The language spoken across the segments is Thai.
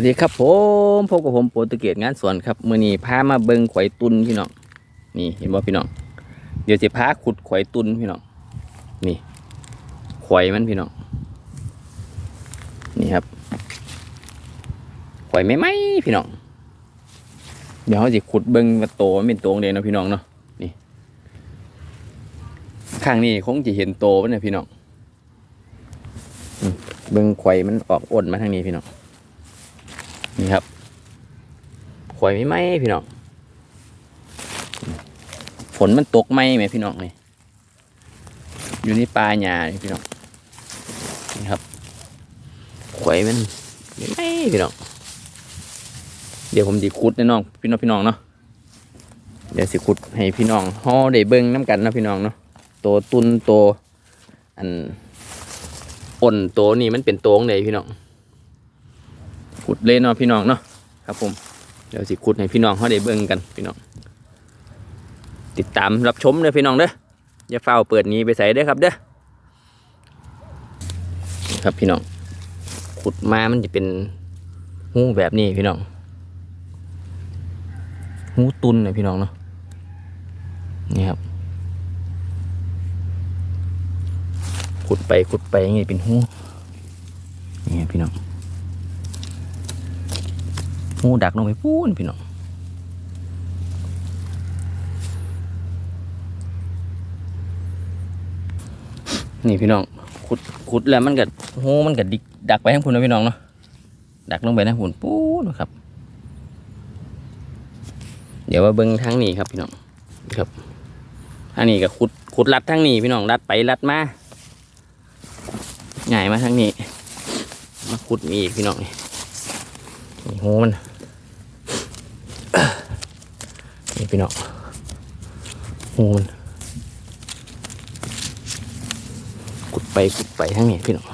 สวัสดีครับผมพบกับผมโปรตุเกสงานสวนครับมื่อนี้พามาเบิงข่อยตุนพี่น้องนี่เห็นบ่พี่น้องเดี๋ยวจะพาขุดข่อยตุนพี่น้องนี่ข่อยมันพี่น้องนี่ครับข่อยไม่ไหมพี่น้องเดี๋ยวเขาจะขุดเบิงว่าโตมันเป็นโตงเดงเนะพี่น้องเนาะนี่ข้างนี้คงจะเห็นโตมันนะพี่น้องเบิงข่อยมันออกอ่นมาทางนี้พี่น้อง นี่ครับข่อยไม่ไหมพี่น้องฝนมันตกไหมไหมพี่น้องนี่อยู่ในป่าหญ้าพี่น้องนี่ครับข่อยมันไม่ไหมพี่น้องเดี๋ยวผมสิขุดแน่น้องพี่น้องพี่น้องเนาะเดี๋ยวสิขุดให้พี่น้องห่อได้เบิ่งน้ำกันนะพี่น้องเนาะตัวตุนตัวอันอ่นตัวนี่มันเป็นตัวของใดพี่น้อง ขุดเลยเนาะพี่น้องเนาะครับผมเดี๋ยวสิขุดให้พี่น้องเขาได้เบิ่งกันพี่น้อง ติดตามรับชมเด้อพี่น้องเด้ออย่าเฝ้าเปิดนี้ไปใส่เด้อครับเด้อครับพี่น้องขุดมามันจะเป็นหูแบบนี้พี่น้องหูตุนนะพี่น้องเนาะนี่ครับขุดไปขุดไปอย่างนี้เป็นหูนี่พี่น้อง หูดักลงไปพูนพี่น้องนี่พี่น้องขุดขุดแล้วมันก็หูมันก็ดิกดักไปทั้งพุ่นะพี่น้องเนาะดักลงไปทั้งพุ่นปูนครับ เดี๋ยวมาเบิ้งทางนี้ครับพี่น้องครับทางนี้ก็ขุดขุดลัดทางนี้พี่น้องลัดไปลัดมาง่ายมาทางนี้ มาขุดมีอีกพี่น้องนี่นี่หูมัน นี่ พี่น้องหูมันขุดไปขุดไปทั้งนี้พี่น้อง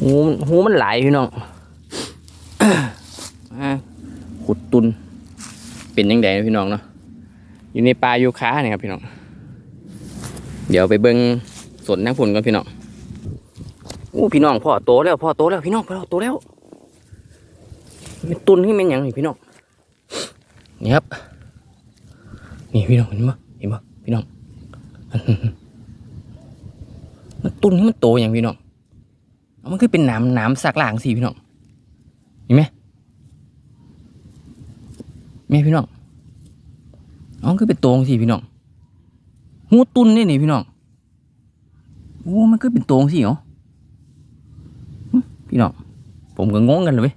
หูมันหูมันไหลพี่น้องอ่าขุดตุน เป็นยังไงพี่น้องเนาะ อยู่ในป่ายูคาเนี่ยครับพี่น้อง เดี๋ยวไปเบิ้งสนนักผลกันพี่น้องอู้พี่น้องพ่อโตแล้วพ่อโตแล้วพี่น้องพ่อโตแล้ว เป็นตุนที่เป็นยังนี่พี่น้องนี่ครับ นี่พี่น้องเห็นปะเห็นปะพี่น้องมันตุนที่มันโตอย่างพี่น้องมันคือเป็นหนามหนามสักหลางสิพี่น้องเห็นไหมแม่พี่น้องอามันคือเป็นโตงสิพี่น้องหูตุนนี่นี่พี่น้องโอ้มันคือเป็นโตงสิเหรอพี่น้องผมก็งงกันเลยว้ย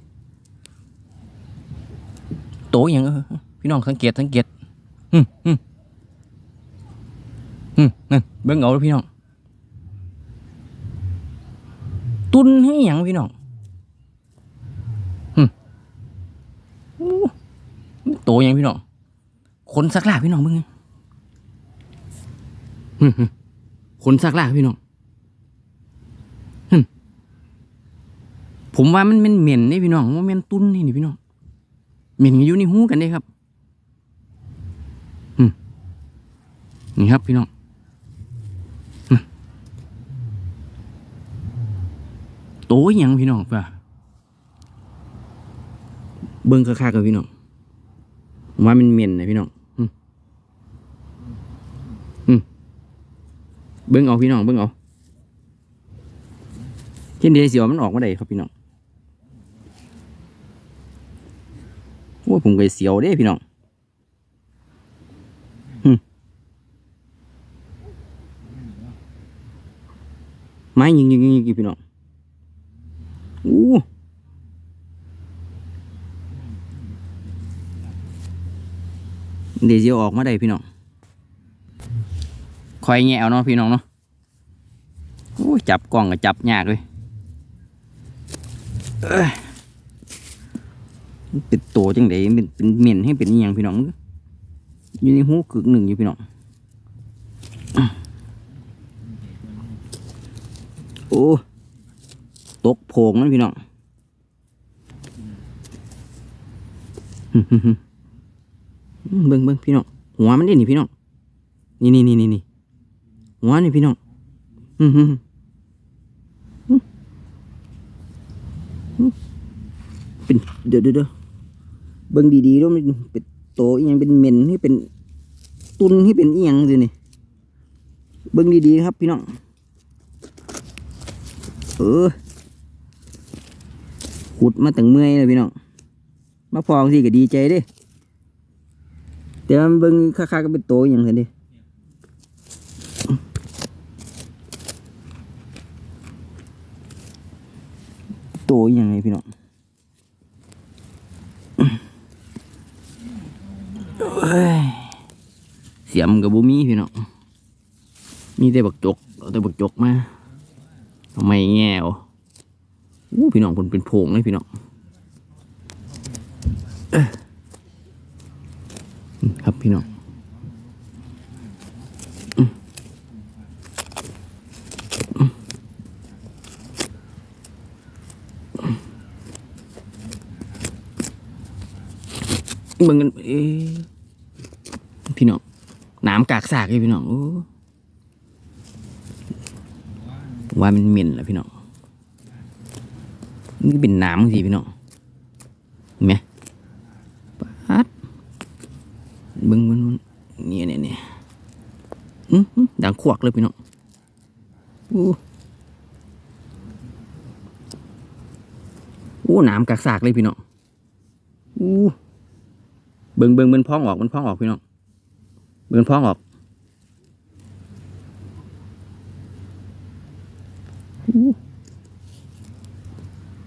โตอย่างพี่น้องสังเกตสังเกตอืมอืมอืมนั่นเบิ่งเอาด้อพี่น้อง ตุนให้หยังพี่น้องอืมโตอย่างพี่น้องคนสักลาพี่น้องเบิ่งอืมอืมคนสักลาพี่น้องผมว่ามันเป็นเหม็นนี่พี่น้องว่าเหม็นตุ้นนี่นี่พี่น้อง เหม็นอยู่ในหูกันเด้ครับอืมนี่ครับพี่น้องโตอยังพี่น้องป่ะเบิ้งคักๆกับพี่น้องมว่ามันเหม็นนะพี่น้องอืมอืมเบิ้งเอาพี่น้องเบิ้งเอาที่เดียวเสียวมันออกมาได้ครับพี่น้อง ผมก็เสียวเด้พี่น้องหึไม้ยิงยิงยิงยิงพี่น้องอู้เดี๋ยวออกมาได้พี่น้องคอยแงะเอาเนาะพี่น้องเนาะโอ้จับกล้องก็จับยากเลย เป็นโตจังไดเป็นเป็นเหม็นให้เป็นอย่างพี่น้องอยู่ในหูกึกหนึ่งอยู่พี่น้องโอ้ตกโพงนั่นพี่น้องเบิ่งเบิ่งพี่น้องหัวมันเด่นนี่พี่น้องนี่นี่นี่นี่หัวนี่พี่น้องเป็นเด้อเด้อ เบิ่งดีๆด้วมันเป็นโตอีหยังเป็นเหม็นที่เป็นตุนที่เป็นอีหยังสินี่เบิ่งดีๆครับพี่น้องเออขุดมาตั้งเมื่อยเลยพี่น้องมาพองสิก็ดีใจด้แต่มันเบิ่งค่าๆก็เป็นโตอหย่างสิดิโตอย่างไงพี่น้อง เสียมกับบุมีพี่น้องมีแต่บักจกเอาแต่บักจกมาทำไมแง่วอู้พี่น้องคนเป็นโพงเลยพี่น้องครับพี่น้องอืมอืม เบิ่งกันเอพี่น้องน้ำกากสากเลยพี่น้องโอ้ว่ามันเหม็นแหละพี่น้องนี่เป็นน้ำสิพี่น้องเห็นไหมปัดเบิ่งมันนี่เนี่ยเนี่ยอื้อหือดังขวักเลยพี่น้องอู้อู้น้ำกากสากเลยพี่น้องอู้ เบิ่งเบิ่งมันพองออกมันพองออกพี่น้องเบิ่งมันพองออก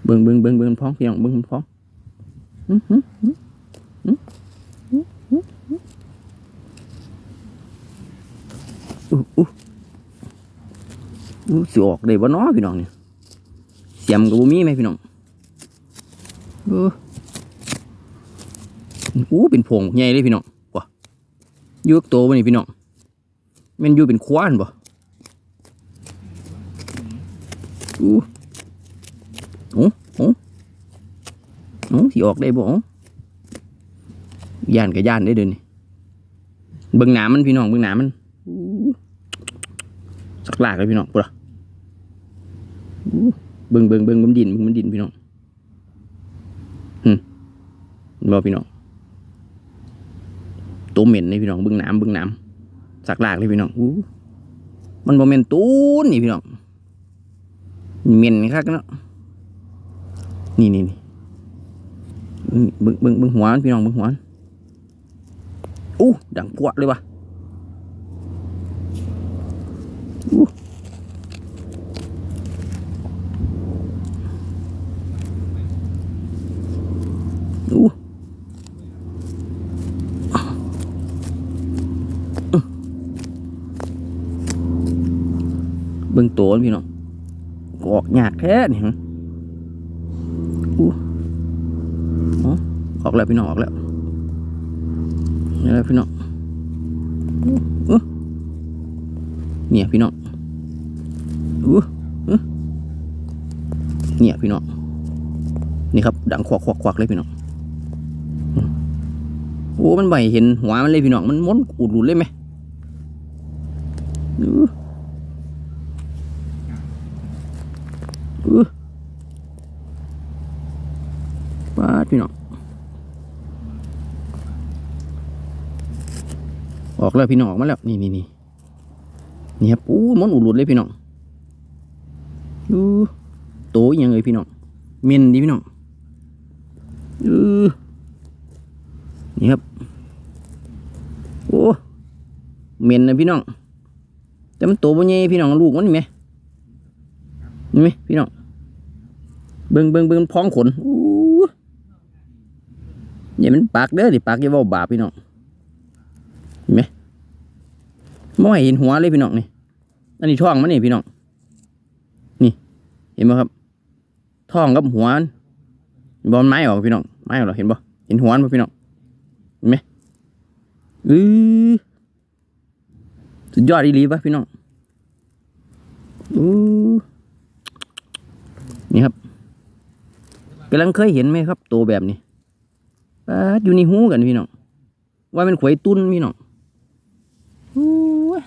เบิ่งเบิ่งเบิ่งเบิ่งพองพี่น้องเบิ่งพองอื้ออืออืออืออือู้อู้สิออกได้บ่นาะพี่น้องเนี่ยเสียมกับบ่มีไหมพี่น้องเอ อู้เป็นพงใหญ่เลยพี่น้องว่ะยูกโตวบ่นี่พี่น้องมันอยู่เป็นควานบ่อู้โอ้โอ้โอ้สิออกได้บ่ย่านกับย่านได้เดินนี่เบิ่งหน้ำมันพี่น้องเบิ่งหน้ำมันสักลากเลยพี่น้องปุ๊ะเบิ่งเบิ่งเบิ่งมันดินเบิ่งมันดินพี่น้องหึเห็นบ่พี่น้อง ตัวเหม็นนี่พี่น้องบึงน้ำบึงน้ำสักหลากเลยพี่น้องอู้มันบ่เหม็นตูนนี่พี่น้องเหม็นคักเนาะนี่นี่นี่บึงบึงบึงหัวนพี่น้องบึงหัวอู้ดังพวดเลยวะอู้ เบิ่งตัวพี่น้องออกยากแท้นี่ฮะอู้ออออกแล้วพี่น้องออกแล้วนี่แหละพี่น้องอู้เนี่ยพี่น้องอู้เนี่ยพี่น้องนี่ครับ ดังควักควักควักเลยพี่น้องอืมโอ้ มันใบเห็นหัวมันเลยพี่น้อง มันม้วนอุดหลุดเลยไหมอู้ อื้อปาด พี่น้องออกแล้วพี่น้องออกมาแล้วนี่นี่นี่นี่ครับอู้มันอุดหลุดเลยพี่น้องดูโตอีหยังเลยพี่น้องเมนดีพี่น้องอือนี่ครับโอ้เมนนะพี่น้องแต่มันโตบ่ใหญ่พี่น้องลูกมันนี่ไหมเห็นไหมพี่น้องเบิ่งเบิ่งเบิ่งมันพ้องขนอู้ อย่ามันปากเด้อดิปากอย่าว่าบาปพี่น้องเห็นไหมไม่เห็นหัวเลยพี่น้องนี่อันนี้ท้องมันนี่พี่น้องนี่ เห็นไหมครับท้องกับหัวบอลไม้ออกพี่น้องไม้ออกหรอเห็นบ่เห็นหัวมันพี่น้องเห็นไหมอือสุดยอดอีหลีปะพี่น้องอู้นี่ครับกำลังเคยเห็นไหมครับตัวแบบนี้ ปาดอยู่ในหูกันพี่น้องว่าเป็นขวยตุ้นพี่น้องอู้ย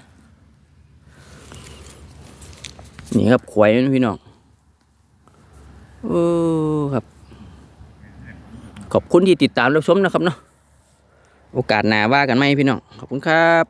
นี่ครับขวยมันพี่น้องโอ้ครับ ขอบคุณที่ติดตามรับชมนะครับเนาะโอกาสหน้าว่ากันไหมพี่น้องขอบคุณครับ